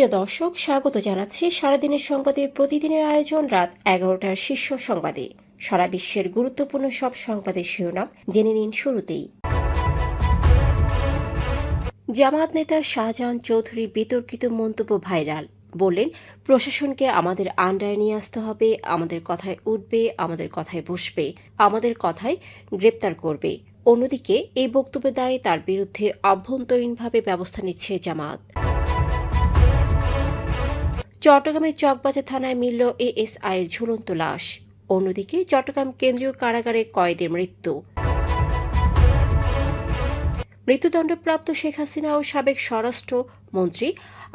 প্রিয় দর্শক, স্বাগত জানাচ্ছি সারাদিনের সংবাদে। প্রতিদিনের আয়োজন রাত এগারোটার শীর্ষ সংবাদে। সারা বিশ্বের গুরুত্বপূর্ণ সব সংবাদের শিরোনাম জেনে নিন শুরুতেই। জামাত নেতা শাহজাহান চৌধুরী বিতর্কিত মন্তব্য ভাইরাল। বললেন, প্রশাসনকে আমাদের আন্ডারে নিয়ে আসতে হবে, আমাদের কথায় উঠবে, আমাদের কথায় বসবে, আমাদের কথায় গ্রেপ্তার করবে। অন্যদিকে, এই বক্তব্যের দায়ে তার বিরুদ্ধে অভ্যন্তরীণভাবে ব্যবস্থা নিচ্ছে জামাত চট্টগ্রামের চকবাজার থানায় মিলল এএসআই এর ঝুলন্ত লাশ। অন্যদিকে চট্টগ্রাম কেন্দ্রীয় কারাগারে কয়েদের মৃত্যু। মৃত্যুদণ্ডপ্রাপ্ত শেখ হাসিনা ও সাবেক স্বরাষ্ট্র মন্ত্রী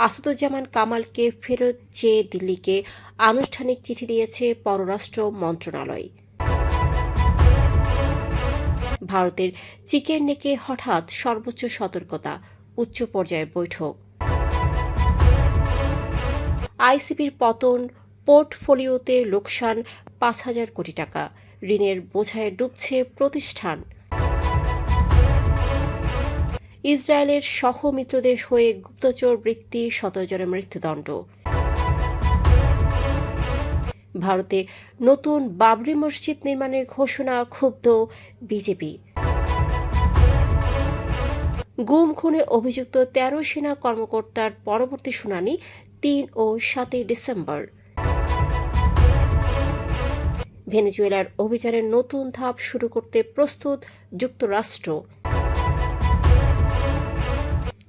আসাদুজ্জামান কামালকে ফেরত চেয়ে দিল্লিকে আনুষ্ঠানিক চিঠি দিয়েছে পররাষ্ট্র মন্ত্রণালয়। ভারতের চিকেন নেকে হঠাৎ সর্বোচ্চ সতর্কতা, উচ্চ পর্যায়ের বৈঠক। আইসিবির পতন, পোর্টফোলিওতে লোকসান পাঁচ হাজার কোটি টাকা। ঋণের বোঝায় ডুবছে প্রতিষ্ঠান। ইসরায়েলের সহ মিত্রদেশ হয়ে গুপ্তচর বৃত্তি, সতেরো জনের মৃত্যুদণ্ড। ভারতে নতুন বাবরি মসজিদ নির্মাণের ঘোষণা ক্ষুব্ধ বিজেপি। গুম খুনে অভিযুক্ত তেরো সেনা কর্মকর্তার পরবর্তী শুনানি তিন ও সাতই ডিসেম্বর। ভেনেজুয়েলার অভিযানের নতুন ধাপ শুরু করতে প্রস্তুত যুক্তরাষ্ট্র।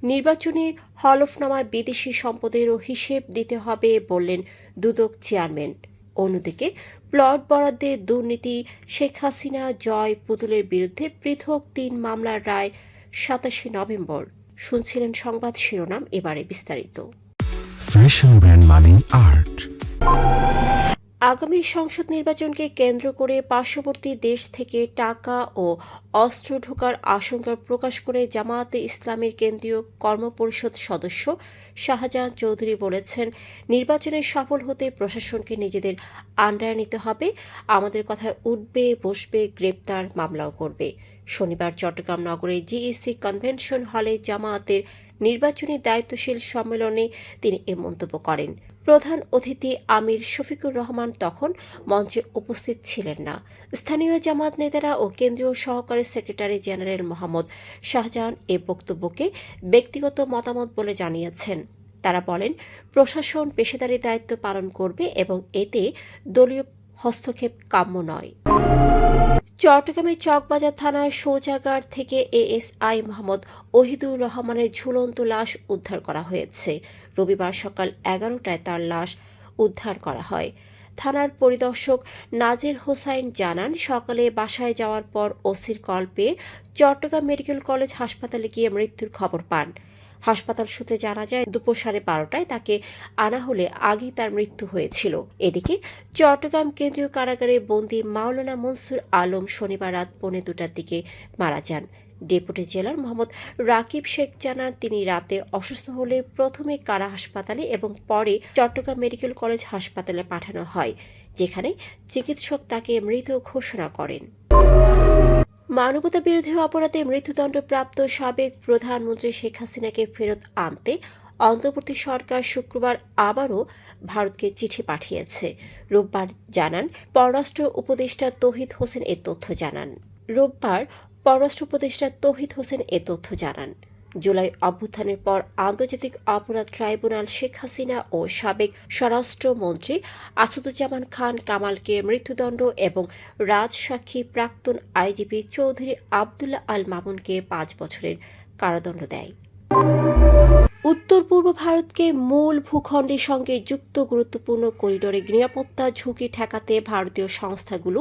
নির্বাচনী হলফনামায় বিদেশি সম্পদেরও হিসেব দিতে হবে বললেন দুদক চেয়ারম্যান। অন্যদিকে, প্লট বরাদ্দে দুর্নীতি, শেখ হাসিনা জয় পুতুলের বিরুদ্ধে পৃথক তিন মামলার রায় সাতাশে নভেম্বর। শুনছিলেন সংবাদ শিরোনাম, এবারে বিস্তারিত। ফ্যাশন ব্র্যান্ড মানে আর্ট আগামী সংসদ নির্বাচনকে কেন্দ্র করে পার্শ্ববর্তী দেশ থেকে টাকা ও অস্ত্র ঢোকার আশঙ্কা প্রকাশ করে জামায়াতে ইসলামের কেন্দ্রীয় কর্মপরিষদ সদস্য শাহজাহান চৌধুরী বলেছেন, নির্বাচনে সফল হতে প্রশাসনকে নিজেদের আন্ডারে নিতে হবে। আমাদের কথায় উঠবে, বসবে, গ্রেপ্তার, মামলাও করবে। শনিবার চট্টগ্রাম নগরের জিইসি কনভেনশন হলে জামায়াতের নির্বাচনী দায়িত্বশীল সম্মেলনে তিনি এ মন্তব্য করেন। প্রধান অতিথি আমির শফিকুর রহমান তখন মঞ্চে উপস্থিত ছিলেন না। স্থানীয় জামাত নেতারা ও কেন্দ্রীয় সহকারী সেক্রেটারি জেনারেল মোহাম্মদ শাহজাহান এ বক্তব্যকে ব্যক্তিগত মতামত বলে জানিয়েছেন। তারা বলেন, প্রশাসন পেশাদারি দায়িত্ব পালন করবে এবং এতে দলীয় হস্তক্ষেপ কাম্য নয়। চট্টগ্রামের চকবাজার থানার শৌচাগার থেকে এএসআই মোহাম্মদ ওহিদুর রহমানের ঝুলন্ত লাশ উদ্ধার করা হয়েছে। রবিবার সকাল এগারোটায় তার লাশ উদ্ধার করা হয়। থানার পরিদর্শক নাজির হোসাইন জানান, সকালে বাসায় যাওয়ার পর ওসির কল পেয়ে চট্টগ্রাম মেডিকেল কলেজ হাসপাতালে গিয়ে মৃত্যুর খবর পান। হাসপাতাল সূত্রে জানা যায়, দুপুর সাড়ে বারোটায় তাকে আনা হলে আগেই তার মৃত্যু হয়েছিল। এদিকে চট্টগ্রাম কেন্দ্রীয় কারাগারে বন্দী মাওলানা মনসুর আলম শনিবার রাত পৌনে দুটার দিকে মারা যান। ডেপুটি জেলার মোহাম্মদ রাকিব শেখ জানান, তিনি রাতে অসুস্থ হলে প্রথমে কারা হাসপাতালে এবং পরে চট্টগ্রাম মেডিকেল কলেজ হাসপাতালে পাঠানো হয়, যেখানে চিকিৎসক তাকে মৃত ঘোষণা করেন। মানবতা বিরোধী অপরাধে মৃত্যুদণ্ডপ্রাপ্ত সাবেক প্রধানমন্ত্রী শেখ হাসিনাকে ফেরত আনতে অন্তর্বর্তী সরকার শুক্রবার আবারও ভারতকে চিঠি পাঠিয়েছে। রোববার জানান, পররাষ্ট্র উপদেষ্টা তৌহিদ হোসেন এ তথ্য জানান। রোববার পররাষ্ট্র উপদেষ্টা তৌহিদ হোসেন এ তথ্য জানান। জুলাই অভ্যুত্থানের পর আন্তর্জাতিক অপরাধ ট্রাইব্যুনাল শেখ হাসিনা ও সাবেক স্বরাষ্ট্রমন্ত্রী আসাদুজ্জামান খান কামালকে মৃত্যুদণ্ড এবং রাজসাক্ষী প্রাক্তন আইজিপি চৌধুরী আবদুল্লাহ আল মামুনকে পাঁচ বছরের কারাদণ্ড দেয়। উত্তর পূর্ব ভারতকে মূল ভূখণ্ডের সঙ্গে যুক্ত গুরুত্বপূর্ণ করিডোরে নিরাপত্তা ঝুঁকি ঠেকাতে ভারতীয় সংস্থাগুলো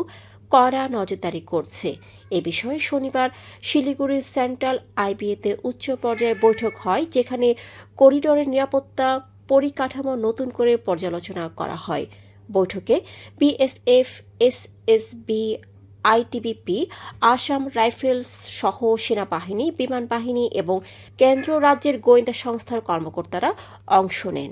কড়া নজরদারি করছে। এ বিষয়ে শনিবার শিলিগুড়ির সেন্ট্রাল আইবিএতে উচ্চ পর্যায়ে বৈঠক হয়, যেখানে করিডোরের নিরাপত্তা পরিকাঠামো নতুন করে পর্যালোচনা করা হয়। বৈঠকে BSF, SSB, ITBP, Assam Rifles সহ সেনাবাহিনী, বিমান বাহিনী এবং কেন্দ্র রাজ্যের গোয়েন্দা সংস্থার কর্মকর্তারা অংশ নেন।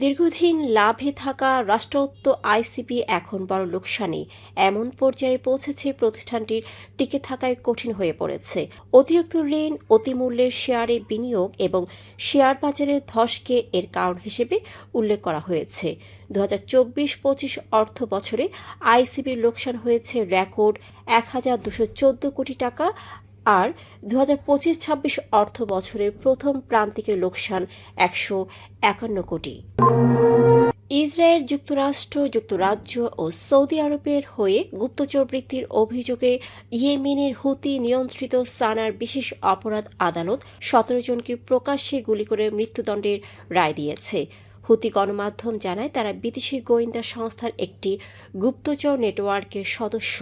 দীর্ঘদিন লাভে থাকা রাষ্ট্রায়ত্ত আইসিপি এখন বড় লোকসানে। এমন পর্যায়ে পৌঁছেছে প্রতিষ্ঠানটির টিকে থাকায় কঠিন হয়ে পড়েছে। অতিরিক্ত ঋণ, অতিমূল্যের শেয়ারে বিনিয়োগ এবং শেয়ার বাজারের ধসকে এর কারণ হিসেবে উল্লেখ করা হয়েছে। দু হাজার চব্বিশ পঁচিশ অর্থ বছরে আইসিবির লোকসান হয়েছে রেকর্ড এক হাজার দুশো চোদ্দ কোটি টাকা আর দু হাজার পঁচিশ ছাব্বিশ অর্থ বছরের প্রথম প্রান্তিকের লোকসান একশো একান্ন কোটি। ইসরায়েল যুক্তরাষ্ট্র, যুক্তরাজ্য ও সৌদি আরবের হয়ে গুপ্তচর বৃত্তির অভিযোগে ইয়েমেনের হুতি নিয়ন্ত্রিত সানার বিশেষ অপরাধ আদালত সতেরো জনকে প্রকাশ্যে গুলি করে মৃত্যুদণ্ডের রায় দিয়েছে। হুতি গণমাধ্যম জানায় তারা বিদেশি গোয়েন্দা সংস্থার একটি গুপ্তচর নেটওয়ার্কের সদস্য।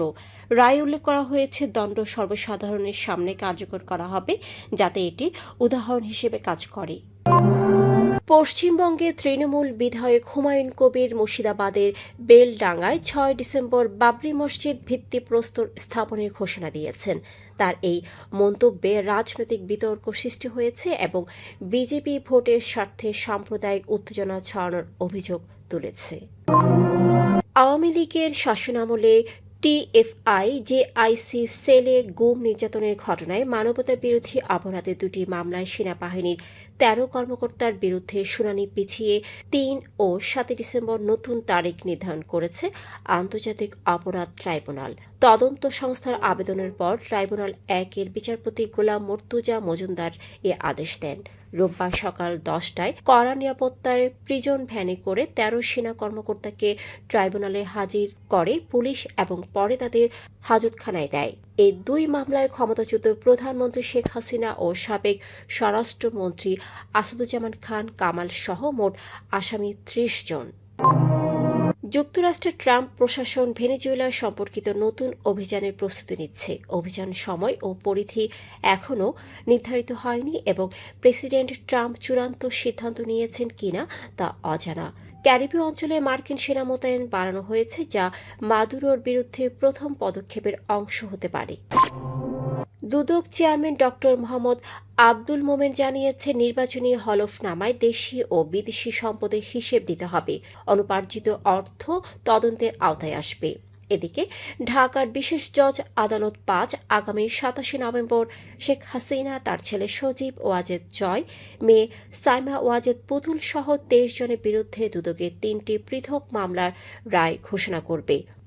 রায় উল্লেখ করা হয়েছে, দণ্ড সর্বসাধারণের সামনে কার্যকর করা হবে যাতে এটি উদাহরণ হিসেবে কাজ করে। পশ্চিমবঙ্গে তৃণমূল বিধায়ক হুমায়ুন কবির মুর্শিদাবাদের বেলডাঙ্গায় ছয় ডিসেম্বর বাবরি মসজিদ ভিত্তিপ্রস্তর স্থাপনের ঘোষণা দিয়েছেন। তার এই মন্তব্যে রাজনৈতিক বিতর্ক সৃষ্টি হয়েছে এবং বিজেপি ভোটের স্বার্থে সাম্প্রদায়িক উত্তেজনা ছড়ানোর অভিযোগ তুলেছে। আওয়ামী লীগের শাসনামলে টিএফআই যে আইসি সেলে গুম নির্যাতনের ঘটনায় মানবতা বিরোধী অপরাধের দুটি মামলায় সেনাবাহিনীর তেরো কর্মকর্তার বিরুদ্ধে শুনানি পিছিয়ে তিন ও সাতই ডিসেম্বর নতুন তারিখ নির্ধারণ করেছে আন্তর্জাতিক অপরাধ ট্রাইব্যুনাল। তদন্ত সংস্থার আবেদনের পর ট্রাইব্যুনাল একের বিচারপতি গোলাম মর্তুজা মজুমদার এ আদেশ দেন। রোববার সকাল দশটায় কড়া নিরাপত্তায় প্রিজন ভ্যানে করে তেরো সেনা কর্মকর্তাকে ট্রাইব্যুনালে হাজির করে পুলিশ এবং পরে তাদের হাজতখানায় দেয়। এই দুই মামলায় ক্ষমতাচ্যুত প্রধানমন্ত্রী শেখ হাসিনা ও সাবেক স্বরাষ্ট্রমন্ত্রী আসাদুজ্জামান খান কামাল সহ মোট আসামি ত্রিশ জন। যুক্তরাষ্ট্রের ট্রাম্প প্রশাসন ভেনেজুয়েলা সম্পর্কিত নতুন অভিযানের প্রস্তুতি নিচ্ছে। অভিযান সময় ও পরিধি এখনও নির্ধারিত হয়নি এবং প্রেসিডেন্ট ট্রাম্প চূড়ান্ত সিদ্ধান্ত নিয়েছেন কিনা তা অজানা। ক্যারিবীয় অঞ্চলে মার্কিন সেনা মোতায়েন বাড়ানো হয়েছে, যা মাদুরোর বিরুদ্ধে প্রথম পদক্ষেপের অংশ হতে পারে। দুদক চেয়ারম্যান ডক্টর মোহাম্মদ আব্দুল মোমেন জানিয়েছে, নির্বাচনী হলফনামায় দেশি ও বিদেশি সম্পদের হিসেব দিতে হবে। অনুপার্জিত অর্থ তদন্তের আওতায় আসবে। এদিকে ঢাকার বিশেষ জজ আদালত পাঁচ আগামী সাতাশে নভেম্বর শেখ হাসিনা, তার ছেলে সজীব ওয়াজেদ জয়, মেয়ে সাইমা ওয়াজেদ পুতুল সহ তেইশ জনের বিরুদ্ধে দুদকের তিনটি পৃথক মামলার রায় ঘোষণা করবে।